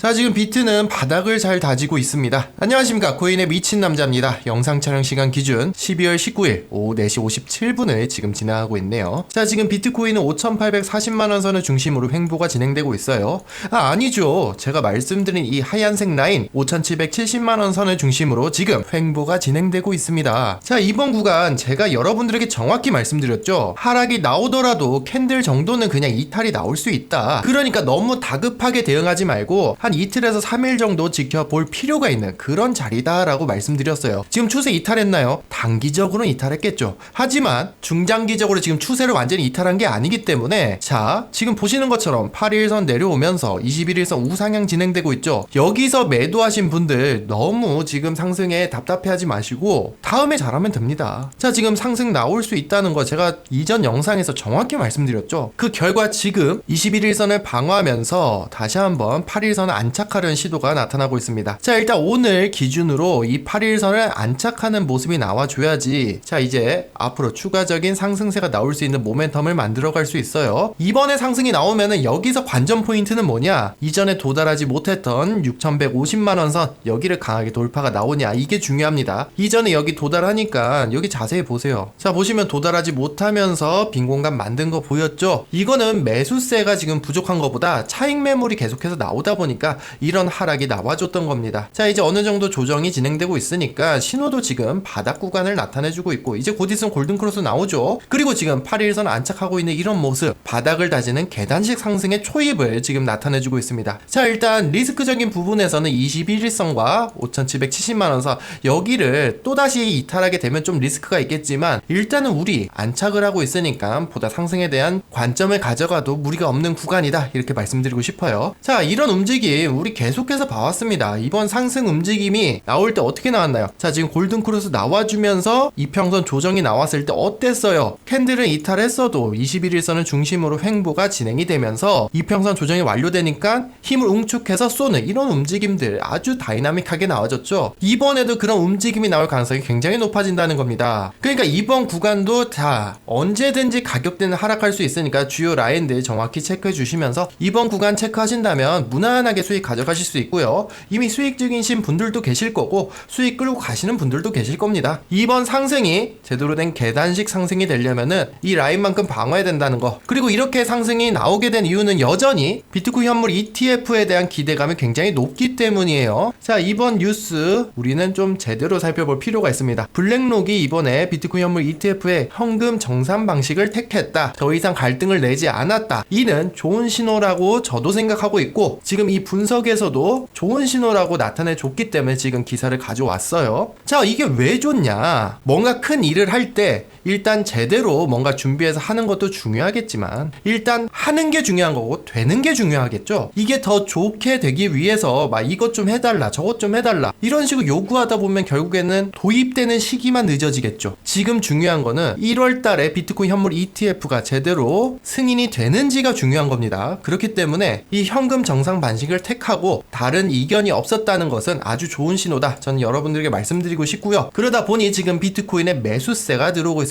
자 지금 비트는 바닥을 잘 다지고 있습니다. 안녕하십니까. 코인의 미친 남자입니다. 영상 촬영 시간 기준 12월 19일 오후 4시 57분을 지금 지나가고 있네요. 자 지금 비트코인은 5840만원 선을 중심으로 횡보가 진행되고 있어요. 아 아니죠. 제가 말씀드린 이 하얀색 라인 5770만원 선을 중심으로 지금 횡보가 진행되고 있습니다. 자 이번 구간 제가 여러분들에게 정확히 말씀드렸죠. 하락이 나오더라도 캔들 정도는 그냥 이탈이 나올 수 있다. 그러니까 너무 다급하게 대응하지 말고 한 이틀에서 3일 정도 지켜볼 필요가 있는 그런 자리다라고 말씀드렸어요. 지금 추세 이탈했나요? 단기적으로는 이탈했겠죠. 하지만 중장기적으로 지금 추세를 완전히 이탈한 게 아니기 때문에 자, 지금 보시는 것처럼 8일선 내려오면서 21일선 우상향 진행되고 있죠. 여기서 매도하신 분들 너무 지금 상승에 답답해하지 마시고 다음에 잘하면 됩니다. 자, 지금 상승 나올 수 있다는 거 제가 이전 영상에서 정확히 말씀드렸죠. 그 결과 지금 21일선을 방어하면서 다시 한번 8일선을 안착하려는 시도가 나타나고 있습니다. 자, 일단 오늘 기준으로 이 8일선을 안착하는 모습이 나와줘야지 자, 이제 앞으로 추가적인 상승세가 나올 수 있는 모멘텀을 만들어갈 수 있어요. 이번에 상승이 나오면은 여기서 관전 포인트는 뭐냐? 이전에 도달하지 못했던 6,150만원 선 여기를 강하게 돌파가 나오냐? 이게 중요합니다. 이전에 여기 도달하니까 여기 자세히 보세요. 자, 보시면 도달하지 못하면서 빈 공간 만든 거 보였죠? 이거는 매수세가 지금 부족한 것보다 차익 매물이 계속해서 나오다 보니까 이런 하락이 나와줬던 겁니다. 자, 이제 어느 정도 조정이 진행되고 있으니까 신호도 지금 바닥 구간을 나타내주고 있고 이제 곧 있으면 골든크로스 나오죠. 그리고 지금 8일선 안착하고 있는 이런 모습 바닥을 다지는 계단식 상승의 초입을 지금 나타내주고 있습니다. 자, 일단 리스크적인 부분에서는 21일선과 5,770만원 선 여기를 또다시 이탈하게 되면 좀 리스크가 있겠지만 일단은 우리 안착을 하고 있으니까 보다 상승에 대한 관점을 가져가도 무리가 없는 구간이다 이렇게 말씀드리고 싶어요. 자, 이런 움직임 우리 계속해서 봐왔습니다. 이번 상승 움직임이 나올 때 어떻게 나왔나요? 자, 지금 골든크로스 나와주면서 이평선 조정이 나왔을 때 어땠어요? 캔들은 이탈했어도 21일선을 중심으로 횡보가 진행이 되면서 이평선 조정이 완료되니까 힘을 응축해서 쏘는 이런 움직임들 아주 다이나믹하게 나와졌죠. 이번에도 그런 움직임이 나올 가능성이 굉장히 높아진다는 겁니다. 그러니까 이번 구간도 다 언제든지 가격대는 하락할 수 있으니까 주요 라인들 정확히 체크해 주시면서 이번 구간 체크하신다면 무난하게 수익 가져가실 수 있고요. 이미 수익 중이신 분들도 계실 거고 수익 끌고 가시는 분들도 계실 겁니다. 이번 상승이 제대로 된 계단식 상승이 되려면은 이 라인만큼 방어해야 된다는 거. 그리고 이렇게 상승이 나오게 된 이유는 여전히 비트코인 현물 ETF에 대한 기대감이 굉장히 높기 때문이에요. 자, 이번 뉴스 우리는 좀 제대로 살펴볼 필요가 있습니다. 블랙록이 이번에 비트코인 현물 ETF의 현금 정산 방식을 택했다. 더 이상 갈등을 내지 않았다. 이는 좋은 신호라고 저도 생각하고 있고 지금 이 분석에서도 좋은 신호라고 나타내 줬기 때문에 지금 기사를 가져왔어요. 자, 이게 왜 좋냐? 뭔가 큰 일을 할 때 일단 제대로 뭔가 준비해서 하는 것도 중요하겠지만 일단 하는 게 중요한 거고 되는 게 중요하겠죠. 이게 더 좋게 되기 위해서 막 이것 좀 해달라 저것 좀 해달라 이런 식으로 요구하다 보면 결국에는 도입되는 시기만 늦어지겠죠. 지금 중요한 거는 1월 달에 비트코인 현물 ETF가 제대로 승인이 되는지가 중요한 겁니다. 그렇기 때문에 이 현금 정상 반식을 택하고 다른 이견이 없었다는 것은 아주 좋은 신호다. 저는 여러분들에게 말씀드리고 싶고요. 그러다 보니 지금 비트코인의 매수세가 들어오고 있습니다.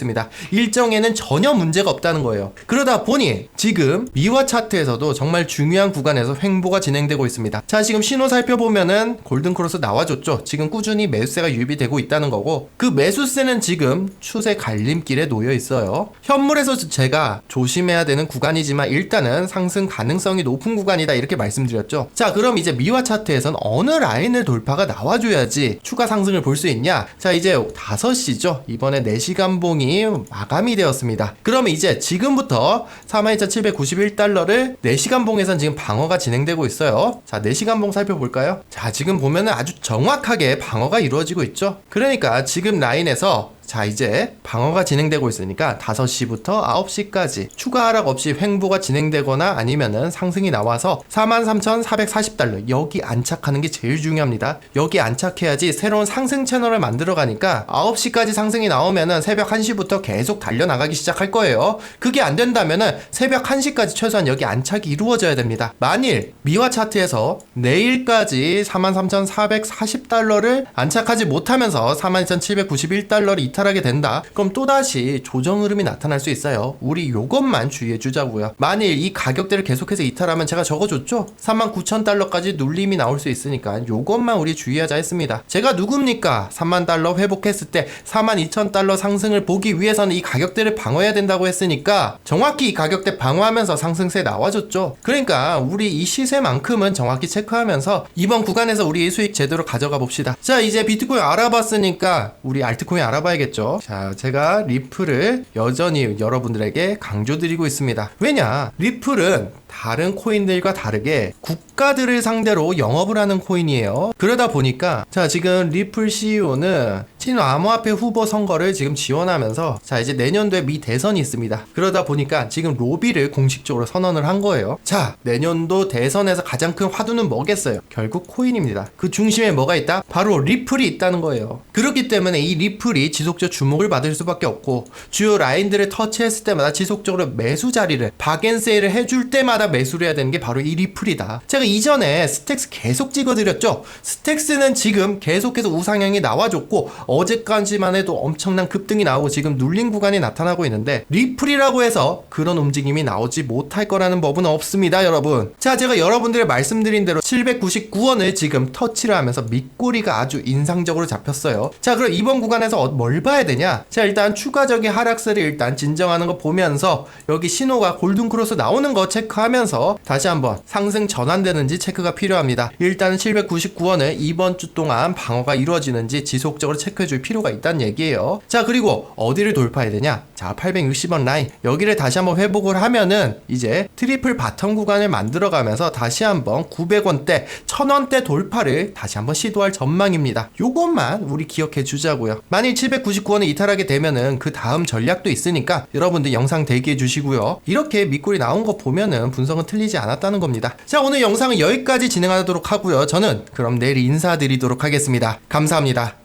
일정에는 전혀 문제가 없다는 거예요. 그러다 보니 지금 미화 차트에서도 정말 중요한 구간에서 횡보가 진행되고 있습니다. 자, 지금 신호 살펴보면은 골든크로스 나와줬죠. 지금 꾸준히 매수세가 유입이 되고 있다는 거고 그 매수세는 지금 추세 갈림길에 놓여 있어요. 현물에서 제가 조심해야 되는 구간이지만 일단은 상승 가능성이 높은 구간이다 이렇게 말씀드렸죠. 자, 그럼 이제 미화 차트에선 어느 라인을 돌파가 나와줘야지 추가 상승을 볼 수 있냐? 자, 이제 5시죠. 이번에 4시간 봉이 마감이 되었습니다. 그러면 이제 지금부터 42,791달러를 4시간 봉에선 지금 방어가 진행되고 있어요. 자, 4시간 봉 살펴볼까요? 자, 지금 보면은 아주 정확하게 방어가 이루어지고 있죠. 그러니까 지금 라인에서 자 이제 방어가 진행되고 있으니까 5시부터 9시까지 추가 하락 없이 횡보가 진행되거나 아니면은 상승이 나와서 43,440달러 여기 안착하는 게 제일 중요합니다. 여기 안착해야지 새로운 상승 채널을 만들어 가니까 9시까지 상승이 나오면은 새벽 1시부터 계속 달려나가기 시작할 거예요. 그게 안 된다면은 새벽 1시까지 최소한 여기 안착이 이루어져야 됩니다. 만일 미화 차트에서 내일까지 43,440달러를 안착하지 못하면서 42,791달러를 이탈 이탈하게 된다. 그럼 또다시 조정 흐름이 나타날 수 있어요. 우리 요것만 주의해 주자고요. 만일 이 가격대를 계속해서 이탈하면 제가 적어줬죠? 39,000달러까지 눌림이 나올 수 있으니까 요것만 우리 주의하자 했습니다. 제가 누굽니까? 3만 달러 회복했을 때 42,000달러 상승을 보기 위해서는 이 가격대를 방어해야 된다고 했으니까 정확히 이 가격대 방어하면서 상승세 나와줬죠. 그러니까 우리 이 시세만큼은 정확히 체크하면서 이번 구간에서 우리 수익 제대로 가져가 봅시다. 자, 이제 비트코인 알아봤으니까 우리 알트코인 알아봐야겠죠. 자, 제가 리플을 여전히 여러분들에게 강조드리고 있습니다. 왜냐? 리플은 다른 코인들과 다르게 국가들을 상대로 영업을 하는 코인이에요. 그러다 보니까 자 지금 리플 CEO는 친일 암호화폐 후보 선거를 지금 지원하면서 자 이제 내년도에 미 대선이 있습니다. 그러다 보니까 지금 로비를 공식적으로 선언을 한 거예요. 자 내년도 대선에서 가장 큰 화두는 뭐겠어요? 결국 코인입니다. 그 중심에 뭐가 있다? 바로 리플이 있다는 거예요. 그렇기 때문에 이 리플이 지속적 주목을 받을 수밖에 없고 주요 라인들을 터치했을 때마다 지속적으로 매수 자리를 박앤세일을 해줄 때마다 매수를 해야 되는 게 바로 이 리플이다. 제가 이전에 스택스 계속 찍어드렸죠. 스택스는 지금 계속해서 우상향이 나와줬고 어제까지만 해도 엄청난 급등이 나오고 지금 눌린 구간이 나타나고 있는데 리플이라고 해서 그런 움직임이 나오지 못할 거라는 법은 없습니다, 여러분. 자, 제가 여러분들의 말씀드린 대로 799원을 지금 터치를 하면서 밑꼬리가 아주 인상적으로 잡혔어요. 자, 그럼 이번 구간에서 어- 뭘 봐야 되냐? 자, 일단 추가적인 하락세를 일단 진정하는 거 보면서 여기 신호가 골든 크로스 나오는 거 체크하면 서 다시 한번 상승 전환되는지 체크가 필요합니다. 일단은 799원을 이번 주 동안 방어가 이루어지는지 지속적으로 체크해 줄 필요가 있다는 얘기예요. 자, 그리고 어디를 돌파해야 되냐? 자, 860원 라인 여기를 다시 한번 회복을 하면은 이제 트리플 바텀 구간을 만들어 가면서 다시 한번 900원대, 1000원대 돌파를 다시 한번 시도할 전망입니다. 요것만 우리 기억해 주자고요. 만일 799원을 이탈하게 되면은 그 다음 전략도 있으니까 여러분들 영상 대기해 주시고요. 이렇게 밑골이 나온 거 보면은 분석은 틀리지 않았다는 겁니다. 자, 오늘 영상은 여기까지 진행하도록 하고요. 저는 그럼 내일 인사드리도록 하겠습니다. 감사합니다.